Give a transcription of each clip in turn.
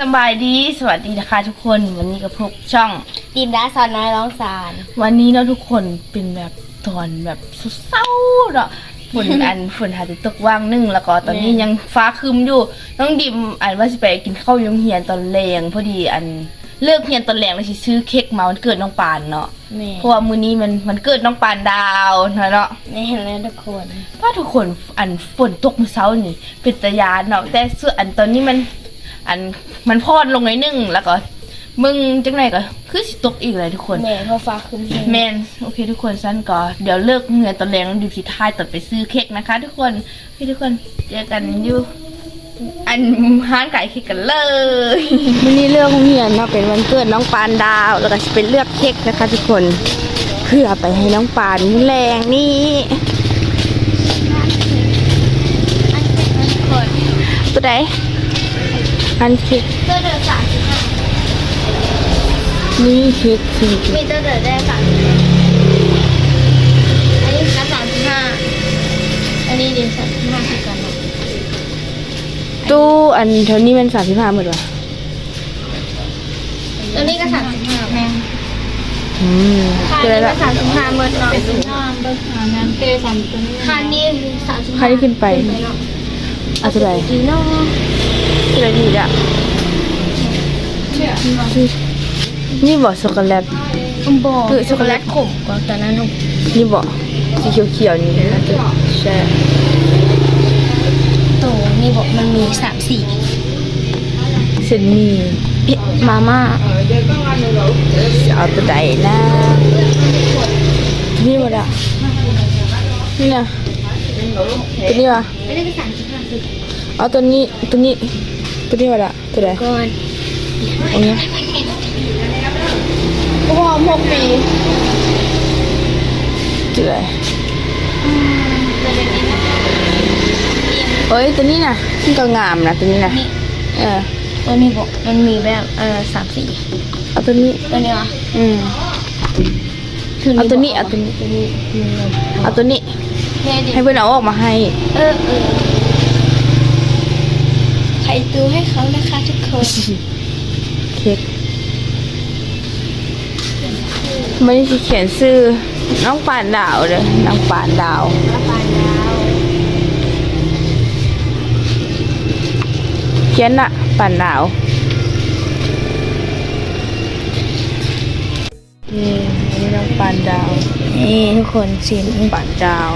สบายดีสวัสดีนะคะทุกคนวันนี้กับพวกช่องทีมดาสอนน้อยร้องสารวันนี้เนาะทุกคนเป็นแบบตอนแบบเศร้าๆเนาะฝนอันฝนหาจะตกว่างหนึงแล้วก็ตอนนี้ยังฟ้าครึมอยู่น้องดิมอันว่าสิไปกินข้าวโรงเรียนตอนแรงพอดีอันเลิกเรียนตอนแรงแล้วสิซื้อเค้กมาวันเกิดน้องปานเนาะแม่เพราะว่ามื้อนี้มันมันเกิดน้องปานดาวนะเนาะแม่เห็นแล้วทุกคนว่าทุกคนอันฝนตกมื้อเช้านี่เป็นตะยานเนาะแต่ส่วนอันตอนนี้มัน อันมันพอดลงหน่อยหนึงแล้วก็ มึงจังไหนก็คือสิตกอีกเลยทุกคน แม่เพราะฟ้าคืมเห็นแมนโอเคทุกคนสั้นก็เดี๋ยวเลิกเงินตอนแรงต้องดิบสิท้ายตัดไปซื้อเค้กนะคะ ทุกคนพี่ทุกคนเจอกันอยู่อันห้านขายเค้กกันเลย วันนี้เลือกโรงเรียนเนาะเป็นวันเกิดน้องปานดาว แล้วก็จะเป็นเลือกเค้กนะคะ ทุกคนเพื่อไปให้น้องปานมื้อแรงนี่ทุกคนตัวใด อันเค้กตัวเดือดสามสิบห้านี่เค้กสิมีตัวเดือดได้สามสิบห้าอันนี้ก็สามสิบห้าอันนี้ดีสามสิบห้าคือกันเนาะตู้อันเท่านี้มันสามสิบห้าหมดวะตัวนี้ก็สามสิบห้าแม่อืมค่าตัวนี้ใดก็ละสามสิบห้าเมื่อเนาะห้ามเบิกหางานเตะสามตัวนี้ค่านี้สามสิบใครห้าที่ขึ้นไปเอาตัวใดดีเนาะ ตัวใดดีอะนี่บอกช็อกโกแลตบอกคือช็อกโกแลตขมกว่าตอนนั้นหนูนี่บอกสีเขียวๆนี่นะจ๊ะใช่โตนี่บอกมันมีสามสี่เส้นหมี่เผ็ดมาม่าจะเอาตัวใดนะนี่หมดอะนี่นะตัวนี้วะไม่ได้ก็สามสิบห้าคือเอาตัวนี้ตัวนี้ ตัวนี้หมดอะตัวใดก่อนอันนี้ก็พอหกปีตัวใดตัวเล็กนี่นะเอ้ยตัวนี้นะมันก็งามนะตัวนี้นะนี่เออตัวนี้บอกมันมีแบบเออสามสี่เอาตัวนี้ตัวนี้วะอืมเอาตัวนี้เอาตัวนี้ตัวนี้เอาตัวนี้แม่ดิให้เพื่อนเอาออกมาให้ เออเออใครดูให้เขานะคะทุกคนเค้กไม่ได้สิเขียนชื่อน้องปานดาวเลยน้องปานดาวละปานดาวเขียนอะปานดาวนี่อันนี้น้องปานดาว นี่ทุกคนชิมปานดาว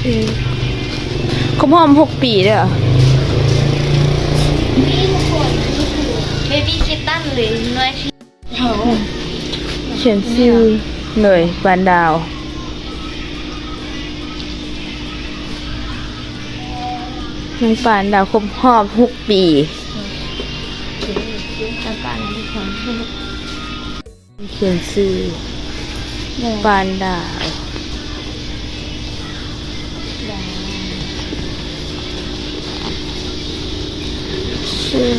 ชื่อ เขาพ่อมหกปีเด้อนี่ทุกคนเบบี้คิตตันหรือน้อยที่เขาเขียนชื่อเลยปานดาว น้องปานดาวครบรอบหกปีละปานทุกคนเขียนชื่อปานดาว ชื่อ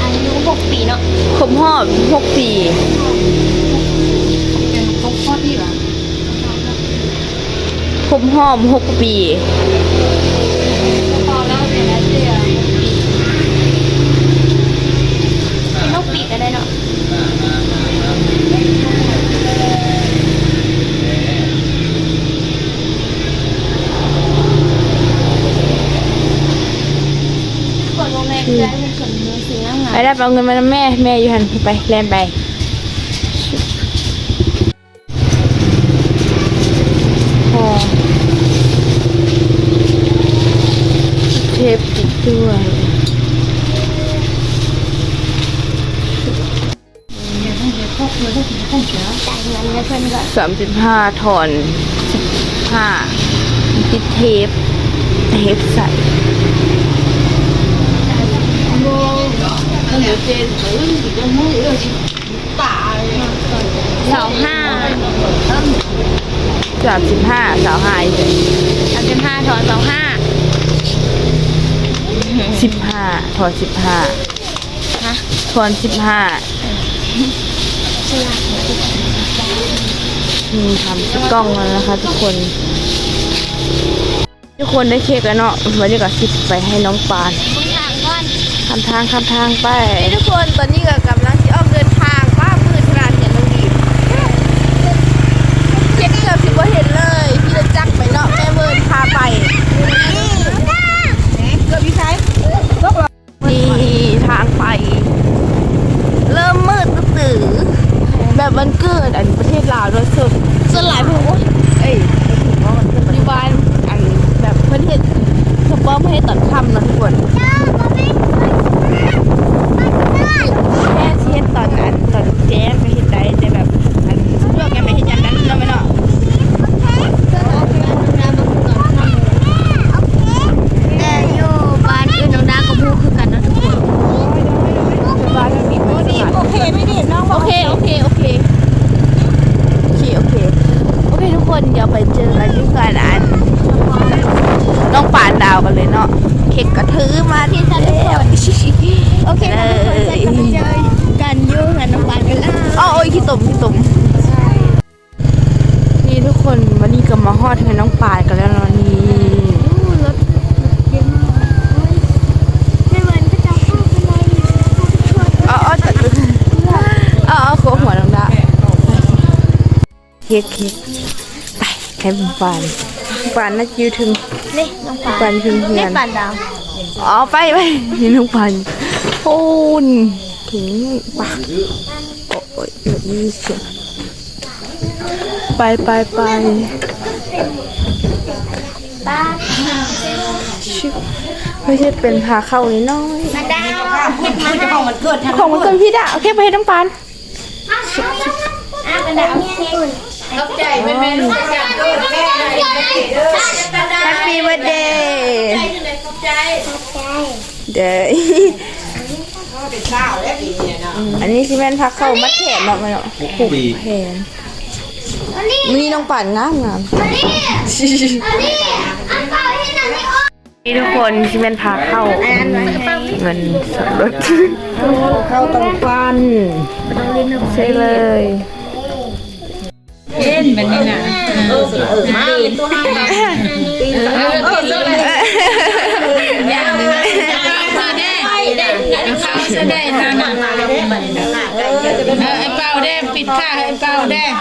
อายุหกปีเนาะครบรอบหกปีเป็นครบข้อที่หรอครบรอบหกปี พอแล้วเป็นแล้วเตะ เป็นลูกปีก็ได้เนาะส่วนโรงแรมจะได้เป็นส่วนมือสีน้ำงา ไป น ได้ไป เอาเงินมาแม่แม่อยู่หันไปแลนไปพอเทปติดด้วยสามสิบห้าถอนห้าติดเทปเทปใส่ สองห้าสามสิบห้าสาวหายสามสิบห้าถอนสองห้าสิบห้าถอนสิบห้าฮะถอนสิบห้ามีทำชุดกล้องแล้วนะคะ ทุกคน ทุกคนได้เค้กแล้วเนาะวันนี้ก็สิไปให้น้องปาน ทางค้าทางไปทุกคนตอนนี้ก็กลับแล้วที่ออกเดินทางป้ามือขนาดเห็นน้องดีมเค้กเกือบสิบ่เห็นเลยพี่จะจักไปเนาะแม่มือพาไปนี่เกือบพี่ชายนี่ทางไป เริ่มมืดตื่อๆแบบมันเกิดอันประเทศลาวด้วยส่วนส่วนหลายพวกโอ๊ยเอ้ยอยู่บ้านอันแบบเพื่อนเห็นสปอร์ประเทศตอนค่ำเนาะทุกคน แค่เช็ดตอนนั้นตอนแจ้งไปเห็นได้แต่แบบอันเลือกกันไปเห็นยันนั้นเราไม่เนาะ แต่อยู่บ้านอื่นน้องดากับพูคือกันนะทุกคน บ้านมันมีโอเคโอเคไม่ดีน้องโอเคโอเคโอเคโอเคโอเคโอเคทุกคนเดี๋ยวไปเจอกันที่งานอันน้องปานดาวกันเลยเนาะเค้กกระถือมาที่ทะเล โอ เคนะทุกคนใส่กันยู่งกันน้องปานกันแล้วอ๋อโอ้ยขี้ตมขี้ตมนี่ทุกคนวันนี้ก็มาฮอดให้น้องปานกันแล้วนะนี่เค้กเค้กไปให้ผมปานปานน่าจิวถึงนี่น้องปานปานถึงเฮียนี่นปานดาวอ๋อไปไปนี่น้องปาน โอ้นถึงปากโอ้ยเดี๋ยวนี้เสียไปไปไปชิบไม่ใช่เป็นพาเข้านิดน้อยปาดาวมันจะของมันเกิดของมันเกินพี่ดาโอเคไปให้น้องปานอะปานดาวเค้กเข้าใจเป็นเมนูจากเกิดแม่แฮปปี้วันเดย์เดย์ อันนี้ซิแมนพักเข้ามัดแขนเนาะมันเนาะผูกแขนอันนี้มีน้องป่านงามงามนนี้อันนี้อันเปล่าที่ไหนไม่ออกนี่ทุกคนซิแมนพาเข้าเงินสดรถเข้าตังฟันใช่เลยเล่นแบบนี้นะเออเออมาเป็นตัวห้าเอ ข้าวเสื้อแดงนั่นน่ะเออไอ้เป้าแดงปิดข้าไอ้เป้าแดง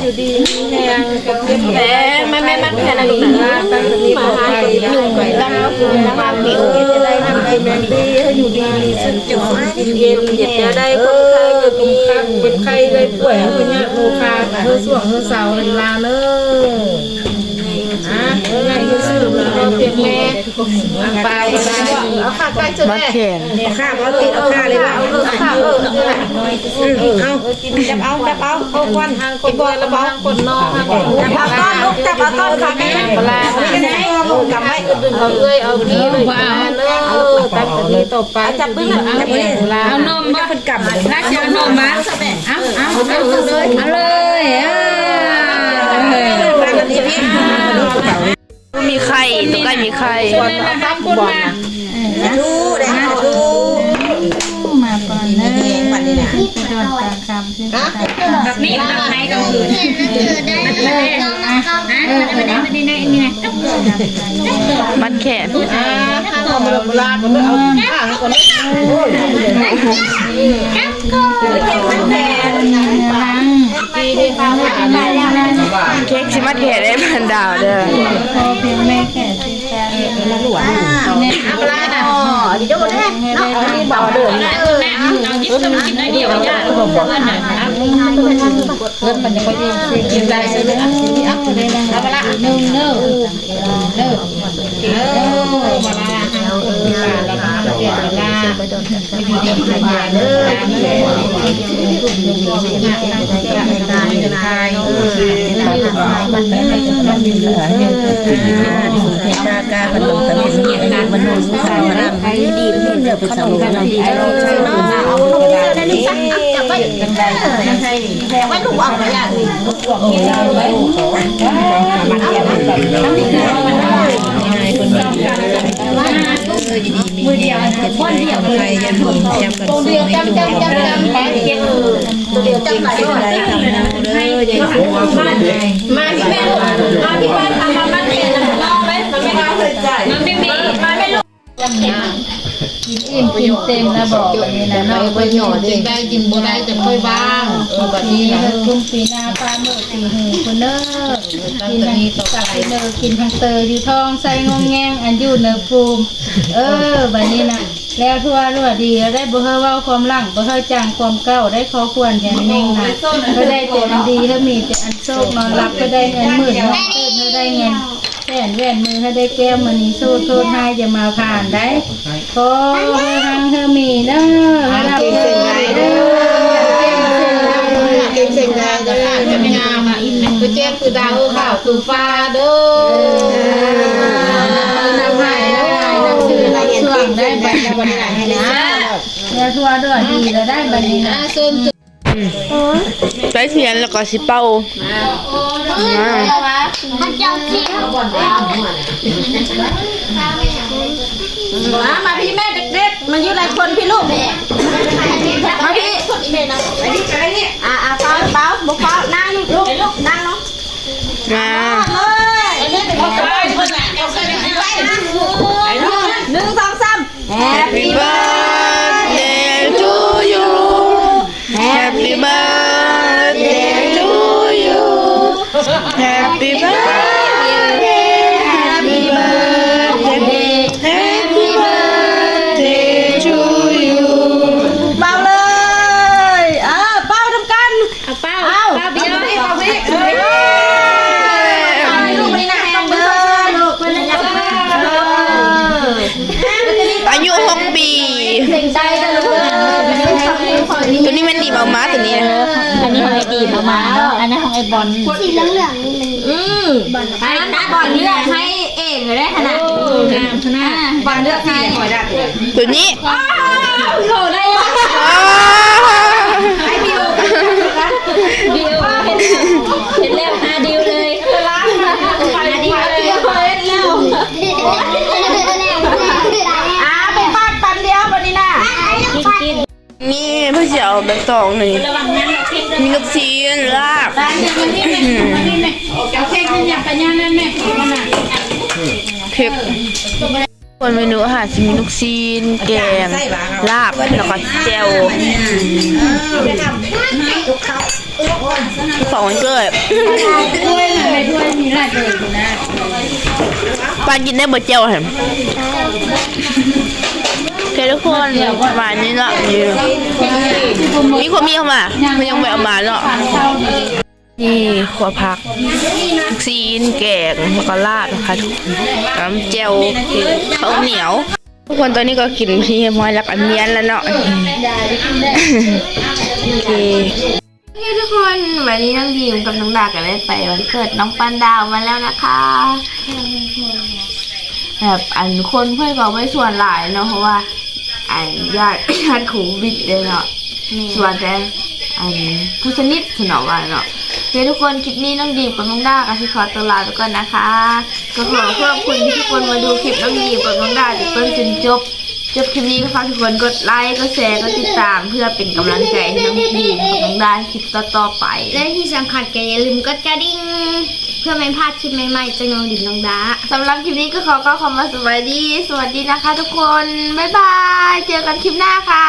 อยู่ดีแหงกับเก็บแหงไม่ไม่มันแค่นั้นนะตั้งนี้มาให้หนุ่มตั้งคือนะคะผิวจะได้ทำได้แมนดี้อยู่ดีมีสุขจุกกินเย็นเย็นจะได้คนไข้จะมีคันเป็นไข้ได้ป่วยคือเนี่ยโมคาเฮือส่วงเฮือเสาเวลาเนอะ เพียงแม่ไปเอาขาใกล้จะมัดแม่แขนข้าเอาติดเอาข้าเลยว่าเอาข้าเออเอากินจับเอาจับเอาเอาควันทางคนบอลแล้วบ้าคนนอกจับเอาต้นลูกจับเอาต้นขาแม่ปลาไม่ได้ลูกจับไว้เอาเอ้ยเอานี่เลยมาเนอะตั้งแต่นี้ต่อไปจับปื้นจับปื้นเอานมมาคนกลับน่าจะเอานมมาเอาเอาเอาเลยเอาเลยอ่า มีไข่ตัวใกล้มีไข่ครับคุณมาดูเด็กดูมาก่อนเลยไปโดนตามคำที่ตาคำแบบนี้แบบไหนก็คือเห็นมันเกิดได้เลยก็มันก็ไม่ได้ไม่ได้ไม่ได้นี่ไงมัดแขนอ่าข้าวมาโบราณมันเอาข้าวให้คนนี้จับก่อนล้างดีดีข้าวให้กินได้ เค้กซิมัดแขนได้พันดาวเด้อพอเพียงแม่แก่ที่แก่เนี่ยเอาปลาน่ะอ๋อดีดูแน่เนาะอันนี้บ่เดิมนะเออเอายิบมันกินได้เดียวย่าบอกเพื่อนน่ะเพื่อนมันยังไม่กินได้เลยอะทีนี้อะเลยนะเอาปลาหนึ่งเด้อเด้อเออมาลาเอาเออแล้วก็เก็บเวลาอยู่ดีๆมาเด้อนี่แหละ เออมันไม่ให้มันมีเหลือเนี่ยเทตากาบรรลุตะมิเกียรติบรรลุสุขารามดีดี เด้อยินดีมีแรงเจ็บป่วยเจ็บเข้ยันดียวจมกันสู้ให้ดูจำจำจำแป้งเจ็บตัวเดียวจำไปสิ่งใดทำเอาเด้อยันสู้มาที่แม่ลูกมาที่แม่ทำมาบ้านเองน้องไหมมันไม่เอาเลยใจมันไม่มีมันไม่ลูก นอิ่มกินเต็มแล้วบอกแบบนี้นะเนาะไปหย่อกินได้กินบ่ได้จะค่อยบ้างแบบปีนี้เฮนะอกุ้งปีนาปลาเมื่อปีหูคนเนอกินทั้งตักกินเนอกินทั้งเตยอยู่ท้องใส่งงแงงอันอยู่เนอภูมิเออแบบนี้นะแล้วทั่วรั่วดีได้บ่เฮอเว้าความหลังบ่เฮอจังความเก้าได้ขอควรแทนเน่งนะก็ได้แต่อันดีถ้ามีแต่อันโชคนอนรับก็ได้เงินหมื่นนอนตื่นได้เงิน แผ่นแว่นมือถ้ได้แก้วมันนี้สู้โทษให้จะมาผ่านได้ขอเฮอหังเฮอมีเด้อรับเงินเด้อเก่งเก่งได้จะขาดจะงามอะคือแจ้งคือดาวข่าวคือฟ้าเด้อนำให้นำให้นำชื่ออะไรช่วงได้บัตรบัตรให้นะแล้วทั่วด้วยดีแล้วได้บัดนี้นะ ส่วนไปเทียนแล้วก็สิเป่าท่านเจ้าที่มามาพี่แม่เด็กๆ มันอยู่หลายคนพี่ลูก มาพี่อ่าอ่าเป้าเป้าบุกเป้านั่งลูกลูกนั่งเนาะมาหนึ่งสองส นี้ของไอดีมามาอันนั้นของไอบอลสีเหลืองเหลืองอืมอันนั้นบอลเลือกให้เองเลยได้ขนาดงามขนาดบอลเลือกให้ตัวนี้โหลได้ดิวเห็นแล้วหาดิวเลยหาดิวเลยอ่าไปฟาดปันเดียววันนี้นะกินกินนี่เพื่อจะเอาแบบสองหนึ่ง ระวังนั้ นเราคิดมีลูกซีนลาบเอาเค้กขึ้นอย่างปัญญานั่นแม่เผ็ดคนเมนูอาหารจะมีลูกซีนแกงลาบแล้วก็แจ่วของวันเกิดปานกินได้บดเจียวเห็นโอเค ทุกคนประมาณนี้เนาะนี่มีคนมีเข้ามามันยังไม่เอามาเนาะนี่ขวผักลูกซีนแกงแล้วก็ลาบนะคะทุกคนน้ำเจียวข้าวเหนียว ทุกคนตอนนี้ก็กินที่มอยแล้วก็เมียนแล้วเนาะโอเคนี่ทุกคนวันนี้น้องดีมกับน้องดาก็ได้ไปวันเกิดน้องปันดาวมาแล้วนะคะแบบอันคนเพื่อนก็ไม่ส่วนหลายเนาะเพราะว่า อันญาติญาติโควิดเลยเนาะส่วนแต่อันผู้ชนิดสนอว่าเนาะโอเคทุกคนคลิปนี้น้องดีมกับน้องดาก็ที่ขอตัวลาไปก่อนนะคะ ก็ขอขอบคุณที่ทุกคนมาดูคลิปน้องดีมกับน้องดาจากต้นจนจบ จบคลิปนี้ก็ฝากทุกคนกดไลค์กดแชร์กดติดตามเพื่อเป็นกำลังใจให้น้องดีมกับน้องดาคลิปต่อๆไป และที่สำคัญก็อย่าลืมกดกระดิ่งเพื่อไม่พลาดคลิปใหม่ๆจากน้องดิบน้องดาสำหรับคลิปนี้ก็ขอก็คำว่าสวัสดี สวัสดีนะคะทุกคน บ๊ายบาย เจอกันคลิปหน้าค่ะ